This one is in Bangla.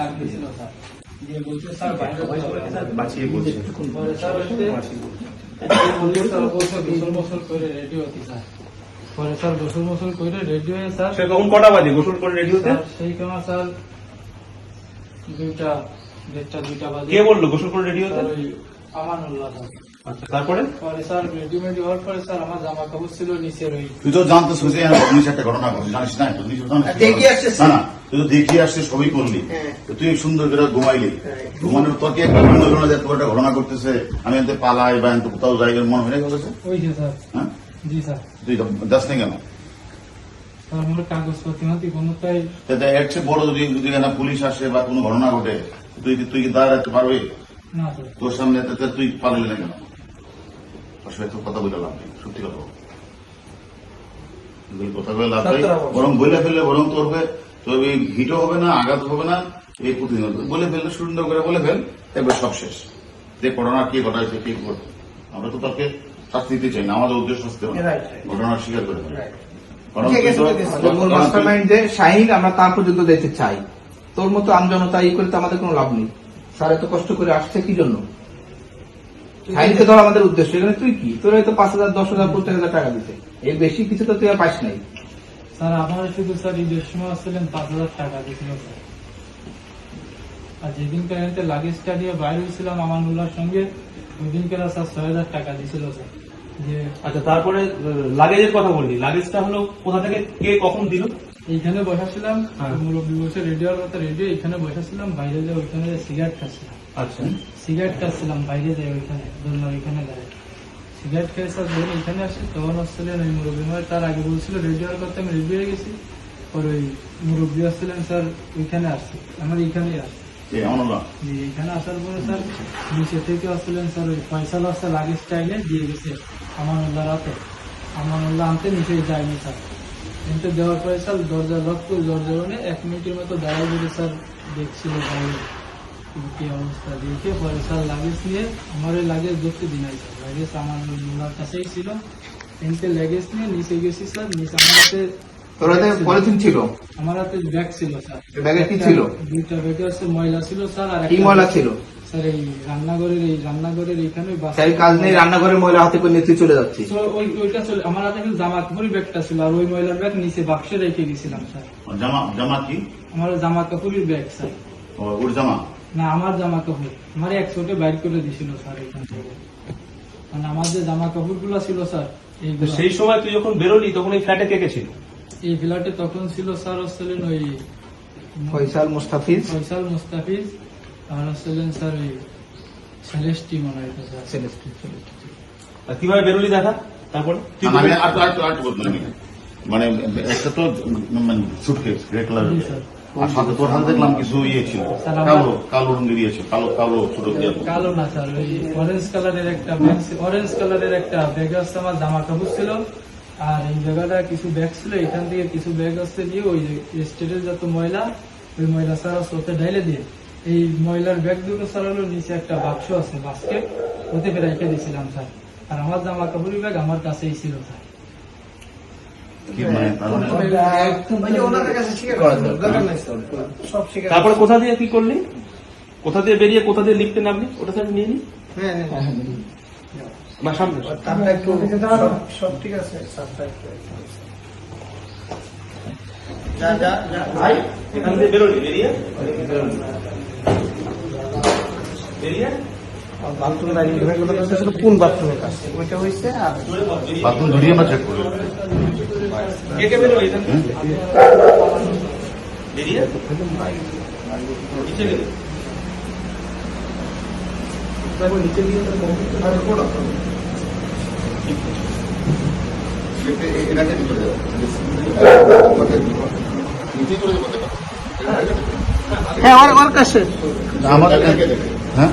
ডাক স্যার? দিয়ে বলছে স্যার বাইরে বাঁচিয়ে বলছে পরে স্যার বলছে স্যার। বলছে গোসল মোসল করে রেডি হতি স্যার। পরে স্যার গোসল মোসল করে রেডি হয়ে স্যার। সে কখন কটা বাজে? গোসল করে রেডি হতে সেই কেমন স্যার দুইটা দেড়টা দুইটা বাজে। কে বলল? গোসল করে রেডি হতে আমানুল্লাহ স্যার। আচ্ছা তারপরে? পরে স্যার রেডিমেডি হওয়ার পরে স্যার আমার জামা কাপড় ছিল নিচের ওই তুই তো জানতো সুজে ঘটনা ঘটে জানিস না তুই নিজে জানিস না। তুই তো দেখিয়ে আসছিস সবই করলি। হ্যাঁ। তুই সুন্দর করে ঘুমাইলি। ঘুমানোর তোর কি একটা মনে হলো না যে তোর একটা ঘটনা করতেছে আমি এতে পালাই বা এতে কোথাও যাই মনে হয়? না হ্যাঁ তুই যাস না কেন? এর চেয়ে বড় যদি যদি না পুলিশ আসে বা কোনো ঘটনা ঘটে তুই কি তুই কি দাঁড়াতে রাখতে পারবি? তোর সামনে তুই পারলি না কেন? তোর সাথে কথা বলে লাভ নেই সত্যি কথা বল। কথা বলে লাভ নেই। বরং বলে ফেললে বরং তোর হবে এই হিটও হবে না আঘাত হবে না এই প্রতিদিন হবে। বলে ফেললে সুন্দর করে বলে ফেল এবার সব শেষ। যে ঘটনা কি ঘটাইছে কি করবে আমরা তো তাকে শাস্তি দিতে চাই না আমাদের উদ্দেশ্য শাস্তি হবে. ঘটনা স্বীকার করে শাহিন আমরা তার পর্যন্ত যেতে চাই। তোর মতো আমজনতা ই করে তো আমাদের কোনো লাভ নেই। স্যার এত কষ্ট করে আসছে কি জন্য? শাহিনকে ধর আমাদের উদ্দেশ্য এখানে তুই কি? তোর হয়তো পাঁচ হাজার দশ হাজার পঞ্চাশ হাজার টাকা দিতে। এর বেশি কিছু তো তুই আর পাইস নাই। স্যার আমার শুধু স্যার ঈদের সময় আসছিলেন পাঁচ হাজার টাকা দিয়েছিল স্যার। আর যেদিন কারেন্টে লাগেজটা নিয়ে বাইরে হয়েছিলাম আমানুল্লাহর সঙ্গে ওই দিনকে স্যার ছয় হাজার টাকা দিয়েছিল স্যার? যে আচ্ছা তারপরে লাগেজের কথা বললি। লাগেজটা হলো কোথা থেকে কে কখন দিল? এইখানে বসাছিলাম হ্যাঁ। মুরব্বী বসে রেডিওর কথা রেডিও এখানে বসাছিলাম বাইরে যে ওইখানে সিগারেট খাচ্ছিলাম আচ্ছা। সিগারেট খাচ্ছিলাম বাইরে যাই ওইখানে ওইখানে যাই সিগারেট খেয়ে স্যার যখন এখানে আসি তখন আসছিলেন ওই মুরব্বী মানে তার আগে বলছিল রেডিওর কথা আমি রেডি হয়ে গেছি। পর ওই মুরব্বী আসছিলেন স্যার ওইখানে আসছে আমার এইখানেই আসছে জি, এখানে আসার পরে স্যার নিচে থেকে আসছিলেন স্যার ওই ফয়সাল আসছে লাগেজ স্টাইলে দিয়ে গেছে আমানুল্লাহ রাতে। আমানুল্লাহ আনতে নিচে যায়নি স্যার। কিন্তু দেওয়ার পরে স্যার দরজা লক করে দরজা এক মিনিটের মতো দাঁড়াই বলে স্যার দেখছিল বাইরে। কি অবস্থা দেখে পরে স্যার লাগেজ নিয়ে আমার লাগেজ দেখতে স্যার লাগেজ আমার কাছেই ছিল কিন্তু লাগেজ নিয়ে নিচে গেছি স্যার নিচে আমার হাতে তোর হাতে পলিথিন ছিল আমার হাতে ব্যাগ ছিল স্যার ব্যাগে কি ছিল? দুইটা ব্যাগে আছে ময়লা ছিল স্যার আর কি ময়লা ছিল স্যার এই রান্নাঘরের এই রান্নাঘরের স্যার কাজ নেই রান্নাঘরের ময়লা হাতে করে তুই চলে ওই ওইটা চলে আমার হাতে কিন্তু জামা কাপড়ই ব্যাগটা ছিল আর ওই ময়লার ব্যাগ নিচে বাক্সে রেখে গেছিলাম স্যার জামা জামা কি আমার জামা কাপড়ের ব্যাগ স্যার ওর জামা না আমার জামা কাপড় আমার এক ছোটে বাইর করে দিছিল স্যার এখান থেকে। মানে আমার যে জামা কাপড়গুলো ছিল স্যার সেই সময় তুই যখন বেরোলি তখন এই ফ্ল্যাটে কে কে ছিল? এই ফ্ল্যাটে তখন ছিল স্যার হচ্ছিলেন ওই ফয়সাল মুস্তাফিজ। ফয়সাল মুস্তাফিজ আর হচ্ছিলেন স্যার ওই সেলেস্টি মনে হয় স্যার। সেলেস্টি, সেলেস্টি। কীভাবে বেরোলি দেখা? তারপরে? তুই না, আমি আর আর আর বলব না। মানে একটা তো মানে সুটকেস জি, স্যার। আর সাথে তোর হাতে দেখলাম কিছু ইয়ে ছিল। কালো কালো রঙের ইয়ে ছিল। কালো কালো ছোট কালো না স্যার ওই অরেঞ্জ কালারের একটা অরেঞ্জ কালারের একটা ব্যাগ আসছে আমার জামা কাপড় ছিল। আর এই জায়গাটা কিছু ব্যাগ ছিল এখান থেকে কিছু ব্যাগ আসছে দিয়ে ওই স্টেটের যত ময়লা ওই ময়লা স্যার ওতে ঢাইলে দিয়ে। এই ময়লার ব্যাগ দুটো স্যার হলো নিচে একটা বাক্স আছে বাস্কেট ওতে রেখে দিয়েছিলাম স্যার। আর আমার জামা কাপড়ের ব্যাগ আমার কাছেই ছিল স্যার। তারপরে কোথা দিয়ে কি করলি? কোথা দিয়ে বেরিয়ে কোথা দিয়ে লিখতে নামলি? ওটা স্যার নিয়ে নি। বা সামনে। সব- ঠিক আছে ভাই এখান বেরোলি বেরিয়ে? বেরিয়ে? বাথরুম কোন বাথরুমের কাছে ওইটা হয়েছে আর। বাথরুম ধরিয়ে আমরা চেক করব কে কে বেরোলি এখান? বেরিয়ে? নিচে গেলি। নিচে দিয়ে এটাকে চলে যাবে? হ্যাঁ ওর ওর কাছে? আমাদের হ্যাঁ?